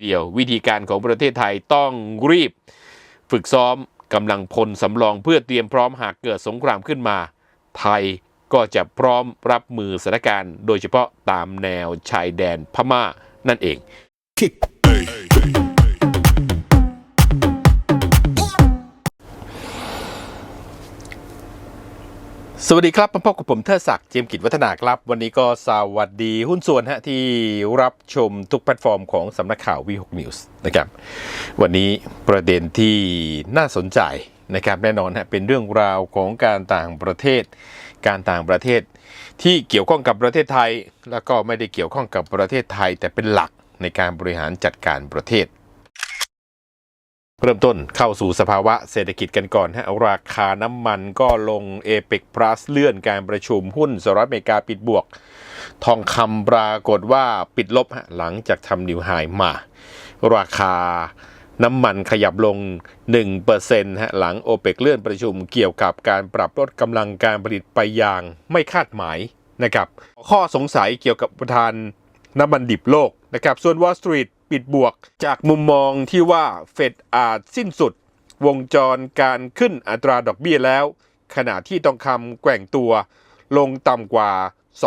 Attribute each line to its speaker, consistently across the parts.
Speaker 1: เดียววิธีการของประเทศไทยต้องรีบ ฝึกซ้อมกำลังพลสำรองเพื่อเตรียมพร้อมหากเกิดสงครามขึ้นมา ไทยก็จะพร้อมรับมือสถานการณ์โดยเฉพาะตามแนวชายแดนพม่านั่นเอง สวัสดีครับมาพบกับผมเทิดศักดิ์เจียมกิจวัฒนาครับ วันนี้ก็สวัสดีหุ้นส่วนฮะที่รับชมทุกแพลตฟอร์มของสำนักข่าววีหกนิวส์นะครับวันนี้ประเด็นที่น่าสนใจนะครับแน่นอนฮะเป็นเรื่องราวของการต่างประเทศ การต่างประเทศ ที่เกี่ยวข้องกับประเทศไทย แล้วก็ไม่ได้เกี่ยวข้องกับประเทศไทย แต่เป็นหลักในการบริหารจัดการประเทศ เริ่มต้นเข้าสู่สภาวะเศรษฐกิจกันก่อนฮะราคาน้ำมันก็ลงเอเปกพลัสเลื่อนการประชุมหุ้นสหรัฐอเมริกาปิดบวก ทองคำปรากฏว่าปิดลบฮะหลังจากทำนิวไฮมา ราคาน้ำมันขยับลง 1%ฮะหลังโอเปกเลื่อนประชุมเกี่ยวกับการปรับลดกำลังการผลิตไปอย่างไม่คาดหมายนะครับ ข้อสงสัยเกี่ยวกับประธาน น้ำมันดิบโลกนะครับ ส่วน Wall Street ปิดบวกจากมุมมองที่ว่าเฟดอาจสิ้นสุด วงจรการขึ้นอัตราดอกเบี้ยแล้ว ขณะที่ทองคำแกว่งตัว ลงต่ำกว่า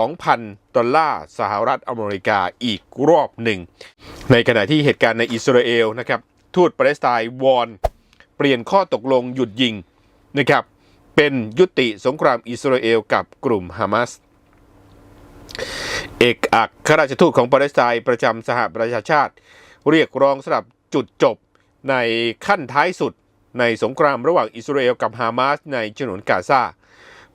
Speaker 1: 2,000 ดอลลาร์สหรัฐอเมริกาอีกรอบหนึ่ง ในขณะที่เหตุการณ์ในอิสราเอลนะครับ ทูตปาเลสไตน์วอนเปลี่ยนข้อตกลงหยุดยิงนะครับเป็นยุติสงครามอิสราเอลกับกลุ่มฮามาส เอกอัครราชทูตของปาเลสไตน์ประจำสหประชาชาติ เรียกร้องสำหรับจุดจบในขั้นท้ายสุดในสงครามระหว่างอิสราเอลกับฮามาสในฉนวนกาซา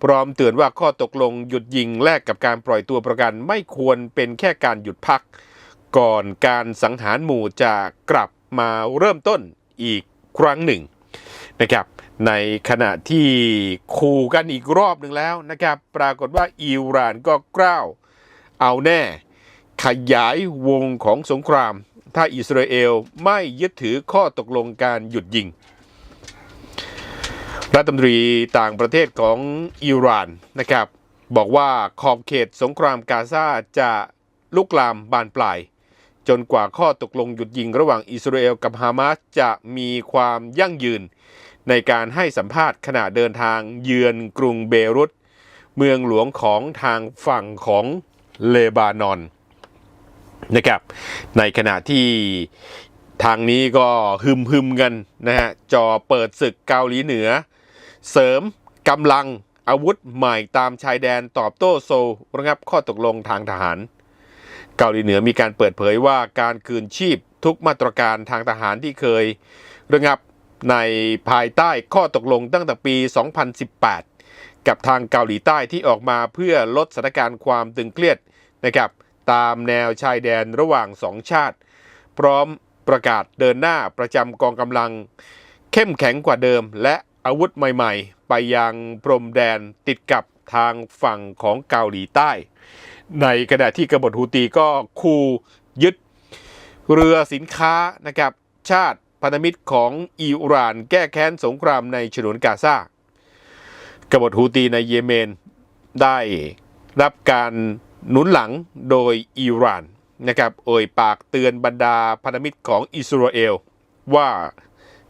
Speaker 1: พร้อมเตือนว่าข้อตกลงหยุดยิงแลกกับการปล่อยตัวประกันไม่ควรเป็นแค่การหยุดพัก ก่อนการสังหารหมู่จะกลับมาเริ่มต้นอีกครั้งหนึ่งนะครับในขณะที่คู่กันอีกรอบหนึ่งแล้วนะครับปรากฏว่าอิหร่านก็กล้าว เอาแน่ ขยายวงของสงคราม ถ้าอิสราเอลไม่ยึดถือข้อตกลงการหยุดยิง รัฐมนตรีต่างประเทศของอิหร่านนะครับ บอกว่าขอบเขตสงครามกาซาจะลุกลามบานปลาย จนกว่าข้อตกลงหยุดยิงระหว่างอิสราเอลกับฮามาสจะมีความยั่งยืน ในการให้สัมภาษณ์ขณะเดินทางเยือนกรุงเบรุตเมืองหลวงของทางฝั่งของ เลบานอนนะครับ ในขณะที่ทางนี้ก็ฮึมฮึมกันนะฮะจอเปิดศึกเกาหลีเหนือ เสริมกำลังอาวุธใหม่ตามชายแดนตอบโต้โซลระงับข้อตกลงทางทหาร เกาหลีเหนือมีการเปิดเผยว่าการคืนชีพทุกมาตรการทางทหารที่เคยระงับในภายใต้ข้อตกลงตั้งแต่ปี 2018 กับทางเกาหลีใต้ที่ออกมาเพื่อลดสถานการณ์ความตึงเครียดนะครับตามแนวชายแดนระหว่างสองชาติ พร้อมประกาศเดินหน้าประจำกองกำลัง เข้มแข็งกว่าเดิม และอาวุธใหม่ๆ ไปยังพรมแดนติดกับทางฝั่งของเกาหลีใต้ ในขณะที่กบฏฮูตีก็คูยึดเรือสินค้านะครับชาติพันธมิตรของอิหร่านแก้แค้นสงครามในฉนวนกาซา กบฏฮูตีในเยเมน ได้รับการหนุนหลังโดยอิหร่านนะครับเอ่ยปากเตือนบรรดาพันธมิตรของอิสราเอล ว่า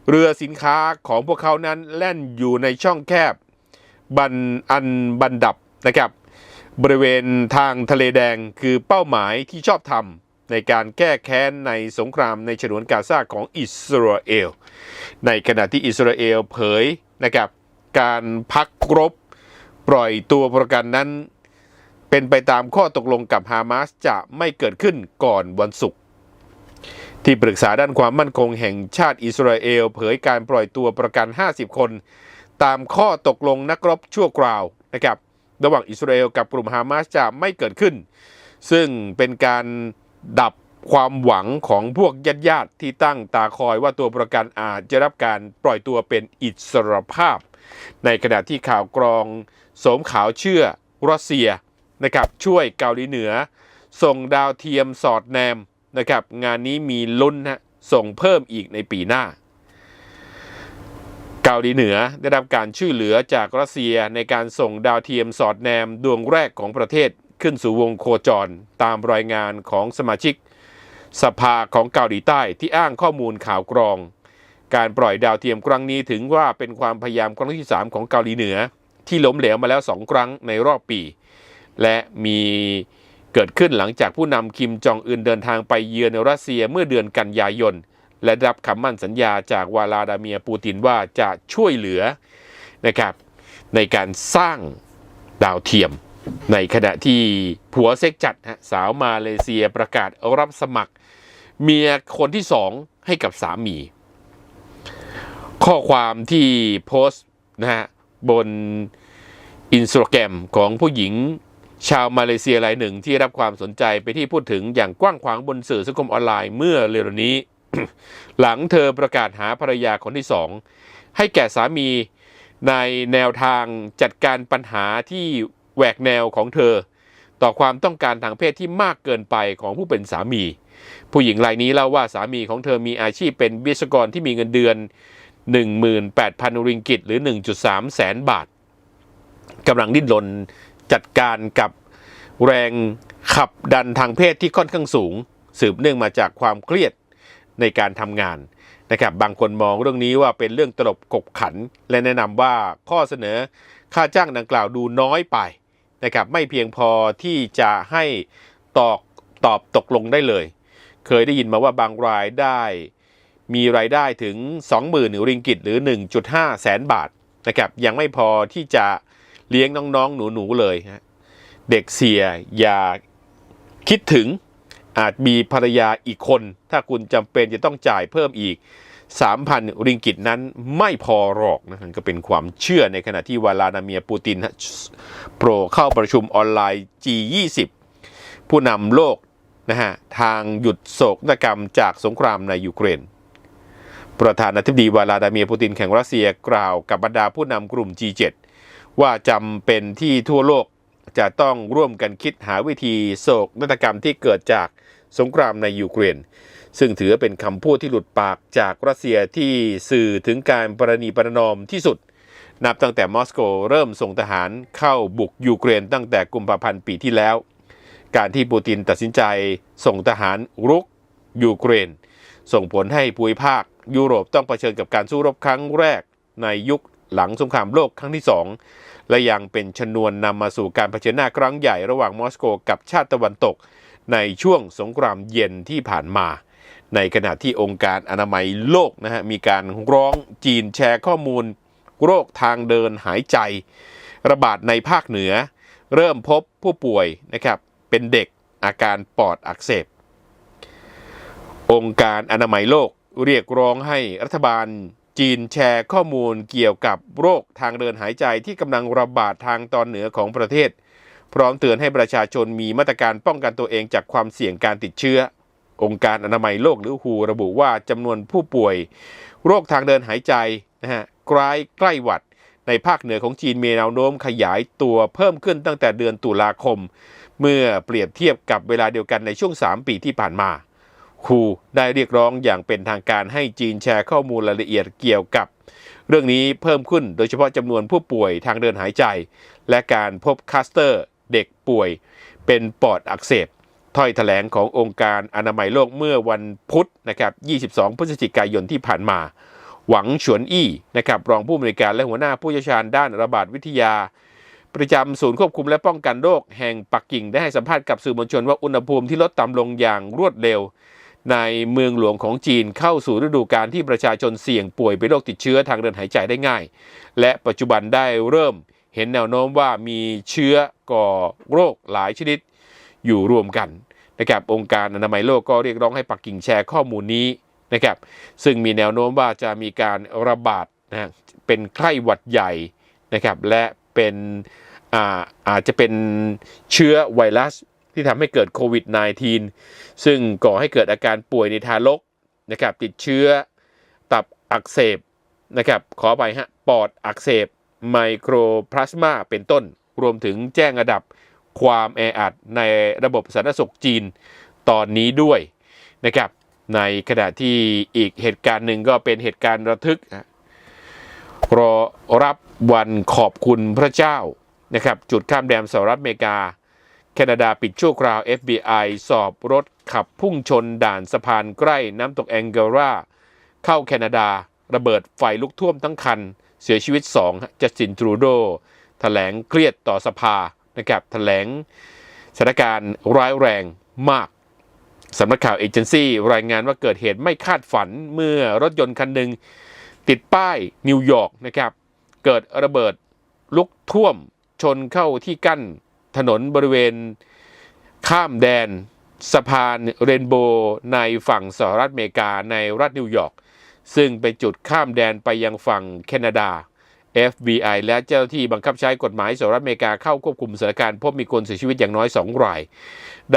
Speaker 1: เรือสินค้าของพวกเขานั้นแล่นอยู่ในช่องแคบบันอันบันดับนะครับบริเวณทางทะเลแดงคือเป้าหมายที่ชอบทำในการแก้แค้นในสงครามในฉนวนกาซาของอิสราเอล ในขณะที่อิสราเอลเผยนะครับ การพักรบ ปล่อยตัวประกันนั้น เป็นไปตามข้อตกลงกับฮามาสจะไม่เกิดขึ้นก่อนวันศุกร์ที่ปรึกษาด้านความมั่นคงแห่งชาติอิสราเอล เผยการปล่อยตัวประกัน 50 คน ตามข้อตกลงนักรบชั่วคราวนะครับระหว่างอิสราเอลกับกลุ่มฮามาสจะไม่เกิดขึ้น ซึ่งเป็นการดับความหวังของพวกญาติญาติที่ตั้งตาคอยว่าตัวประกันอาจจะรับการปล่อยตัวเป็นอิสรภาพ ในขณะที่ข่าวกรองโสมขาวเชื่อรัสเซียนะครับช่วยเกาหลีเหนือ ส่งดาวเทียมสอดแนมนะครับงานนี้มีลุ้นฮะส่งเพิ่มอีกในปีหน้า เกาหลีเหนือได้รับการช่วยเหลือจากรัสเซียในการส่งดาวเทียมสอดแนมดวงแรกของประเทศขึ้นสู่วงโคจรตามรายงานของสมาชิก สภาของเกาหลีใต้ที่อ้างข้อมูลข่าวกรอง การปล่อยดาวเทียมครั้งนี้ถึงว่าเป็นความพยายามครั้งที่ 3 ของเกาหลีเหนือ ที่ล้มเหลวมาแล้ว 2 ครั้งในรอบปี และมีเกิดขึ้นหลังจากผู้นำคิมจองอึนเดินทางไปเยือนรัสเซียเมื่อเดือนกันยายน และรับคำมั่นสัญญาจากวลาดาเมียร์ปูตินว่าจะช่วยเหลือนะครับในการสร้างดาวเทียม ในขณะที่ผัวเซ็กจัดฮะสาวมาเลเซียประกาศรับสมัคร เมียคนที่สองให้กับสามี ข้อความที่โพสต์นะฮะบนอินสตาแกรมของผู้หญิงชาวมาเลเซียรายหนึ่งที่รับความสนใจไปที่พูดถึงอย่างกว้างขวางบนสื่อสังคมออนไลน์เมื่อเร็วๆนี้ หลังเธอประกาศหาภรรยาคนที่สองให้แก่สามีในแนวทางจัดการปัญหาที่แหวกแนวของเธอ ต่อความต้องการทางเพศที่มากเกินไปของผู้เป็นสามี ผู้หญิงรายนี้เล่าว่าสามีของเธอมีอาชีพเป็นวิศกรที่มีเงินเดือน 18,000 ริงกิตหรือ 1.3 แสนบาทกำลังดิ้นรนจัดการกับแรงขับดันทางเพศที่ค่อนข้างสูง สืบเนื่องมาจากความเครียดในการทำงานนะครับบางคนมองเรื่องนี้ว่าเป็นเรื่องตลบกบขัน และแนะนำว่าข้อเสนอค่าจ้างดังกล่าวดูน้อยไปนะครับไม่เพียงพอที่จะให้ตอกตอบตกลงได้เลย เคยได้ยินมาว่าบางรายได้ มีรายได้ถึง 20,000ริงกิตหรือ 1.5 แสนบาทนะครับยังไม่พอที่จะเลี้ยงน้องๆ หนูๆ เลยฮะเด็กเสียอย่าคิดถึงอาจมีภรรยาอีกคน ถ้าคุณจำเป็นจะต้องจ่ายเพิ่มอีก 3,000 ริงกิตนั้นไม่พอหรอกนะก็เป็นความเชื่อในขณะที่วลาดาเมียร์ปูตินโปรเข้าประชุมออนไลน์ G20 ผู้นำโลกนะฮะทางหยุดโศกนาฏกรรมจากสงครามในยูเครน ประธานาธิบดีวลาดาเมียร์ปูตินแห่งรัสเซียกล่าวกับบรรดาผู้นำกลุ่ม G7 ว่าจำเป็นที่ทั่วโลกจะต้องร่วมกันคิดหาวิธีโศกนาฏกรรมที่เกิดจากสงครามในยูเครน ซึ่งถือเป็นคำพูดที่หลุดปากจากรัสเซียที่สื่อถึงการประนีประนอมที่สุด นับตั้งแต่มอสโกเริ่มส่งทหารเข้าบุกยูเครนตั้งแต่กุมภาพันธ์ปีที่แล้ว การที่ปูตินตัดสินใจส่งทหารรุกยูเครน ส่งผลให้ภูมิภาค ยุโรปต้องเผชิญกับการสู้รบครั้งแรกในยุคหลังสงครามโลกครั้งที่สองและยังเป็นชนวนนำมาสู่การเผชิญหน้าครั้งใหญ่ระหว่างมอสโกกับชาติตะวันตก ในช่วงสงครามเย็นที่ผ่านมา ในขณะที่องค์การอนามัยโลกนะฮะมีการร้องจีนแชร์ข้อมูล โรคทางเดินหายใจ ระบาดในภาคเหนือ เริ่มพบผู้ป่วยนะครับเป็นเด็กอาการปอดอักเสบองค์การอนามัยโลก เรียกร้องให้รัฐบาลจีนแชร์ข้อมูลเกี่ยวกับโรคทางเดินหายใจที่กำลังระบาดทางตอนเหนือของประเทศ พร้อมเตือนให้ประชาชนมีมาตรการป้องกันตัวเองจากความเสี่ยงการติดเชื้อ องค์การอนามัยโลกหรือฮูระบุว่าจำนวนผู้ป่วย โรคทางเดินหายใจนะฮะใกล้ใกล้หวัด ในภาคเหนือของจีนมีแนวโน้มขยายตัวเพิ่มขึ้นตั้งแต่เดือนตุลาคม เมื่อเปรียบเทียบกับเวลาเดียวกันในช่วง 3 ปีที่ผ่านมา คูได้เรียกร้องอย่างเป็นทางการให้จีนแชร์ข้อมูลรายละเอียดเกี่ยวกับ เรื่องนี้เพิ่มขึ้นโดยเฉพาะจำนวนผู้ป่วยทางเดินหายใจ และการพบคัสเตอร์เด็กป่วย เป็นปอดอักเสบถ้อยแถลงขององค์การอนามัยโลกเมื่อวันพุธนะครับ 22 พฤศจิกายนที่ผ่านมา หวังฉวนอี้นะครับรองผู้อำนวยการและหัวหน้าผู้เชี่ยวชาญด้านระบาดวิทยา ประจำศูนย์ควบคุมและป้องกันโรคแห่งปักกิ่งได้ให้สัมภาษณ์กับสื่อมวลชนว่าอุณหภูมิที่ลดต่ำลงอย่างรวดเร็ว ในเมืองหลวงของจีนเข้าสู่ฤดูกาลที่ประชาชนเสี่ยงป่วยเป็นโรคติดเชื้อทางเดินหายใจได้ง่าย และปัจจุบันได้เริ่มเห็นแนวโน้มว่ามีเชื้อก่อโรคหลายชนิดอยู่รวมกันนะครับองค์การอนามัยโลกก็เรียกร้องให้ปักกิ่งแชร์ข้อมูลนี้นะครับซึ่งมีแนวโน้มว่าจะมีการระบาดนะเป็นไข้หวัดใหญ่นะครับและเป็นอาอาจจะเป็นเชื้อไวรัส ที่ทำให้เกิดโควิด -19 ซึ่งก่อให้เกิดอาการป่วยในทารกนะครับติดเชื้อตับอักเสบนะครับขอไปฮะปอดอักเสบไมโครพลาสมาเป็นต้น รวมถึงแจ้งระดับความแออัดในระบบสาธารณสุขจีนตอนนี้ด้วยนะครับในขณะที่อีกเหตุการณ์หนึ่งก็เป็นเหตุการณ์ระทึกรอรับวันขอบคุณพระเจ้านะครับจุดข้ามแดนสหรัฐอเมริกา แคนาดาปิดชั่วคราว FBI สอบรถขับพุ่งชนด่านสะพานใกล้น้ำตกแองเกราเข้าแคนาดา ระเบิดไฟลุกท่วมทั้งคัน เสียชีวิต2จัสตินทรูโดแถลงเครียดต่อสภานะครับแถลงสถานการณ์ร้ายแรงมากสำนักข่าวเอเจนซี่รายงานว่าเกิดเหตุไม่คาดฝันเมื่อรถยนต์คันหนึ่งติดป้ายนิวยอร์กนะครับ เกิดระเบิดลุกท่วมชนเข้าที่กั้น ถนนบริเวณข้ามแดน สะพานเรนโบว์ในฝั่งสหรัฐอเมริกาในรัฐนิวยอร์กซึ่งเป็นจุดข้ามแดนไปยังฝั่งแคนาดา FBI และเจ้าที่บังคับใช้กฎหมายสหรัฐอเมริกาเข้าควบคุมสถานการณ์พบมีคนเสียชีวิตอย่างน้อย 2 ราย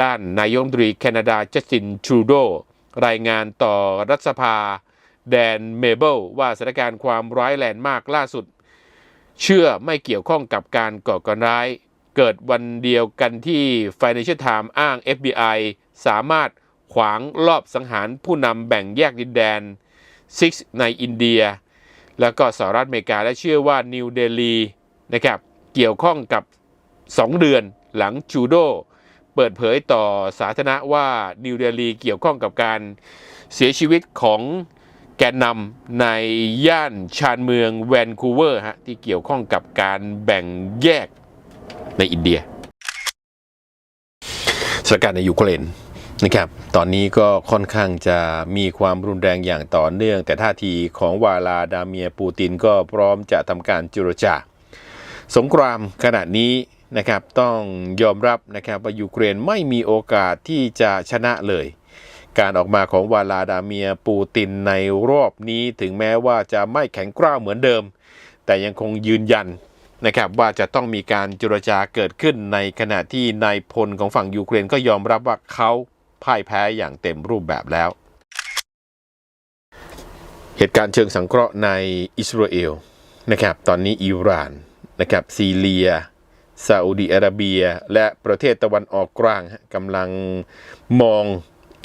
Speaker 1: ด้านนายกรัฐมนตรีแคนาดาจัสตินทรูโดรายงานต่อรัฐสภา แดนเมเบิลว่าสถานการณ์ความร้ายแรงมากล่าสุด เชื่อไม่เกี่ยวข้องกับการก่อการร้าย เกิดวันเดียวกันที่ Financial Times อ้าง FBI สามารถขวางรอบสังหารผู้นำแบ่งแยกดินแดน 6 ในอินเดีย แล้วก็สหรัฐอเมริกาและเชื่อว่านิวเดลีนะครับเกี่ยวข้องกับ 2 เดือนหลังจูโด เปิดเผยต่อสาธารณะว่านิวเดลีเกี่ยวข้องกับการเสียชีวิตของแกนนำในย่านชานเมืองแวนคูเวอร์ฮะที่เกี่ยวข้องกับการแบ่งแยก ในอินเดียสถานการณ์ในยูเครนนะครับ ตอนนี้ก็ค่อนข้างจะมีความรุนแรงอย่างต่อเนื่อง แต่ท่าทีของวาลาดาเมียปูตินก็พร้อมจะทำการเจุรจาสงครามขณะนี้นะครับต้องยอมรับนะครับว่ายูเครนไม่มีโอกาสที่จะชนะเลย การออกมาของวาลาดาเมียปูตินในรอบนี้ถึงแม้ว่าจะไม่แข็งกร้าวเหมือนเดิม แต่ยังคงยืนยัน นะครับว่าจะต้องมีการเจรจาเกิดขึ้นในขณะที่นายพลของฝั่งยูเครนก็ยอมรับว่าเขาพ่ายแพ้อย่างเต็มรูปแบบแล้ว เหตุการณ์เชิงสังเคราะห์ในอิสราเอลนะครับตอนนี้อิหร่านนะครับซีเรียซาอุดีอาระเบีย และประเทศตะวันออกกลางกำลังมอง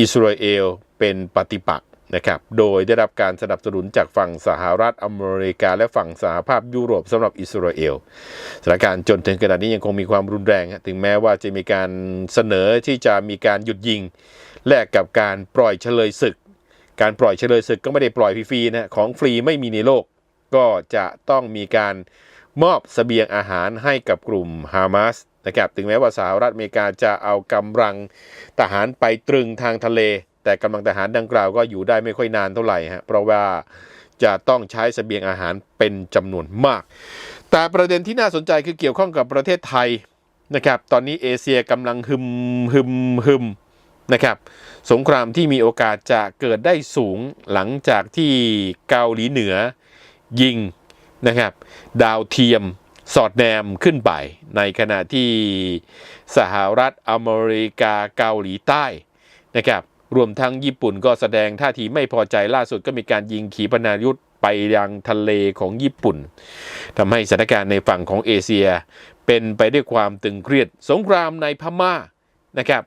Speaker 1: อิสราเอลเป็นปฏิปักษ์ นะครับ โดยได้รับการสนับสนุนจากฝั่งสหรัฐอเมริกา และฝั่งสหภาพยุโรปสำหรับอิสราเอล สถานการณ์จนถึงขณะนี้ยังคงมีความรุนแรง ถึงแม้ว่าจะมีการเสนอที่จะมีการหยุดยิง แลกกับการปล่อยเฉลยศึก การปล่อยเฉลยศึกก็ไม่ได้ปล่อยฟรีๆนะ ของฟรีไม่มีในโลก ก็จะต้องมีการมอบสเสบียงอาหารให้กับกลุ่มฮามาสนะครับ ถึงแม้ว่าสหรัฐอเมริกาจะเอากำลังทหารไปตรึงทางทะเล แต่กำลังทหารดังกล่าวก็อยู่ได้ไม่ค่อยนานเท่าไหร่ฮะเพราะว่าจะต้องใช้เสบียงอาหารเป็นจำนวนมาก แต่ประเด็นที่น่าสนใจคือเกี่ยวข้องกับประเทศไทยนะครับตอนนี้เอเชียกำลังหึมหึมหึมนะครับสงครามที่มีโอกาสจะเกิดได้สูงหลังจากที่เกาหลีเหนือยิงนะครับดาวเทียมสอดแนมขึ้นไป ในขณะที่สหรัฐอเมริกาเกาหลีใต้นะครับ รวมทั้งญี่ปุ่นก็แสดงท่าทีไม่พอใจล่าสุดก็มีการยิงขีปนาวุธไปยังทะเลของญี่ปุ่นทำให้สถานการณ์ในฝั่งของเอเชีย เป็นไปด้วยความตึงเครียด สงครามในพม่านะครับ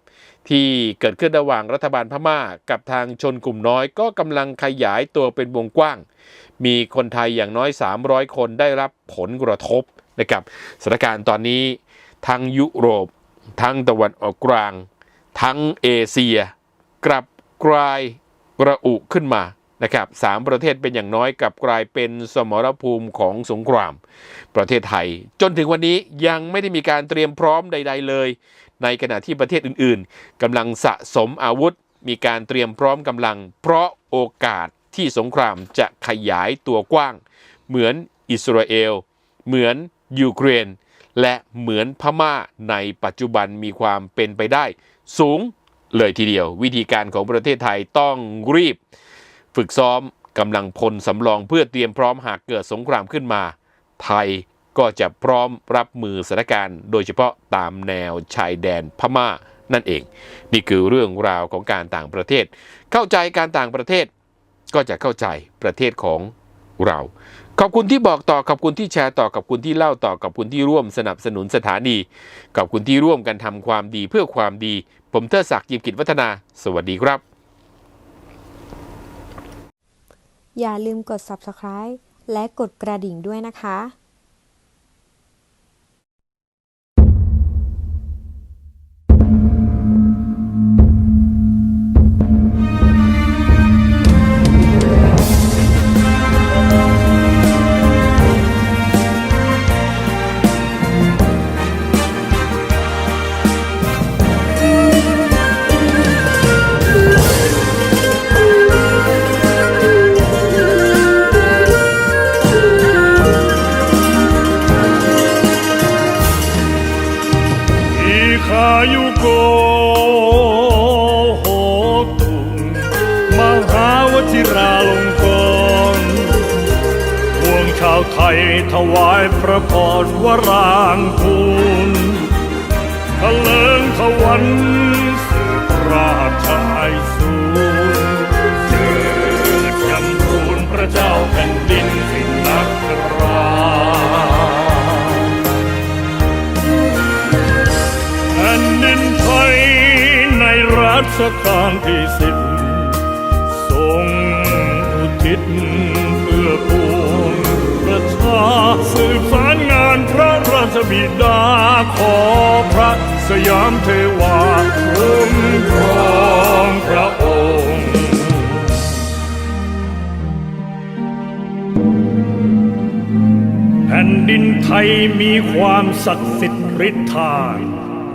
Speaker 1: ที่เกิดขึ้นระหว่างรัฐบาลพม่ากับทางชนกลุ่มน้อย ก็กำลังขยายตัวเป็นวงกว้าง มีคนไทยอย่างน้อย 300 คนได้รับผลกระทบนะครับสถานการณ์ตอนนี้ทั้งยุโรป ทั้งตะวันออกกลาง ทั้งเอเชีย กลับกลายระอุขึ้นมานะครับสามประเทศเป็นอย่างน้อยกลับกลายเป็นสมรภูมิของสงคราม ประเทศไทย จนถึงวันนี้ยังไม่ได้มีการเตรียมพร้อมใด ๆ เลย ในขณะที่ประเทศอื่นๆกำลังสะสมอาวุธ มีการเตรียมพร้อมกำลัง เพราะโอกาสที่สงครามจะขยายตัวกว้าง เหมือนอิสราเอล เหมือนยูเครน และเหมือนพม่าในปัจจุบันมีความเป็นไปได้ สูง เลยทีเดียว วิธีการของประเทศไทยต้องรีบ ฝึกซ้อมกำลังพลสำรองเพื่อเตรียมพร้อมหากเกิดสงครามขึ้นมา ไทยก็จะพร้อมรับมือสถานการณ์ โดยเฉพาะตามแนวชายแดนพม่านั่นเอง นี่คือเรื่องราวของการต่างประเทศ เข้าใจการต่างประเทศ ก็จะเข้าใจประเทศของเรา ขอบคุณที่บอกต่อขอบคุณที่แชร์ต่อขอบคุณที่เล่าต่อขอบคุณที่ร่วมสนับสนุนสถานีขอบคุณที่ร่วมกันทำความดีเพื่อความดี ผมเทอศักดิ์ยิมกิจวัฒนา สวัสดีครับ
Speaker 2: อย่าลืมกด subscribe และกดกระดิ่งด้วยนะคะ
Speaker 3: ชกาลที่สิบทรงอุทิศเพื่อปวงประชาสืบสารงานพระราชบิดาขอพระสยามเทวาคุ้มครองพระองค์แผ่นดินไทยมีความศักดิ์สิทธิ์ฤทธา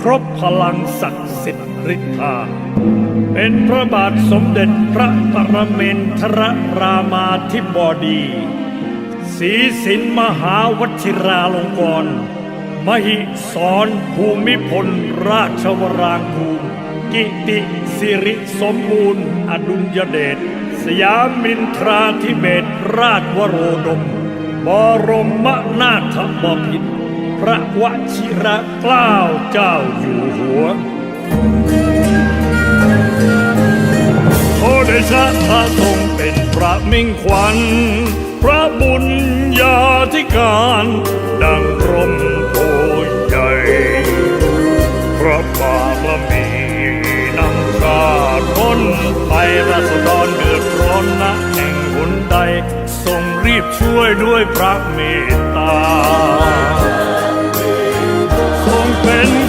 Speaker 3: ครบพลังศักดิ์สิทธิ์ฤทธา เป็นพระบาทสมเด็จพระปรเมนทรรามาธิบดีศรีสินมหาวชิราลงกรณ์มหิสรภูมิพลราชวรางคูลกิติสิริสมบูรณ์ อดุลยเดชสยามินทราธิเบศรราชวโรดม บรมนาถบพิตร พระวชิระเกล้าเจ้าอยู่หัวโอเดชะพระทรงเป็นพระมิ่งขวัญ พระบุญญาธิการ ดังรมโพใหญ่พระบารมีนำชาต้นไปราษฎรเดือดร้อนนะแห่งหนใด ทรงรีบช่วยด้วยพระเมตตา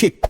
Speaker 4: kick